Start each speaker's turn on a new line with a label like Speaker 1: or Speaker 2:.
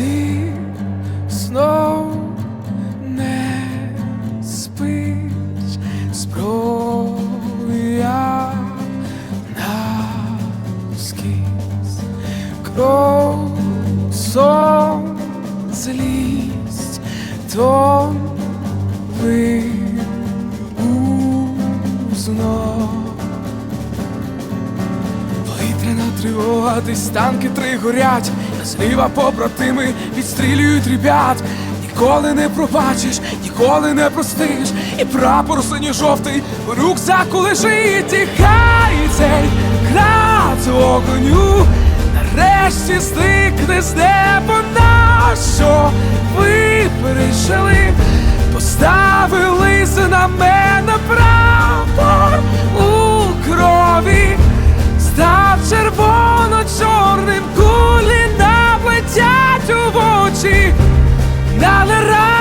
Speaker 1: Ти знов не спиш зброя на скіз, кров сон, злість, то ви узнов. Тривога, десь танки три горять, а зліва побратими відстрілюють ребят. Ніколи не пробачиш, ніколи не простиш, і прапор синьо-жовтий у рюкзаку лежить, і хай цей град огоню нарешті стикне з неба. На що ви пережили, поставили знамена очі, налирай.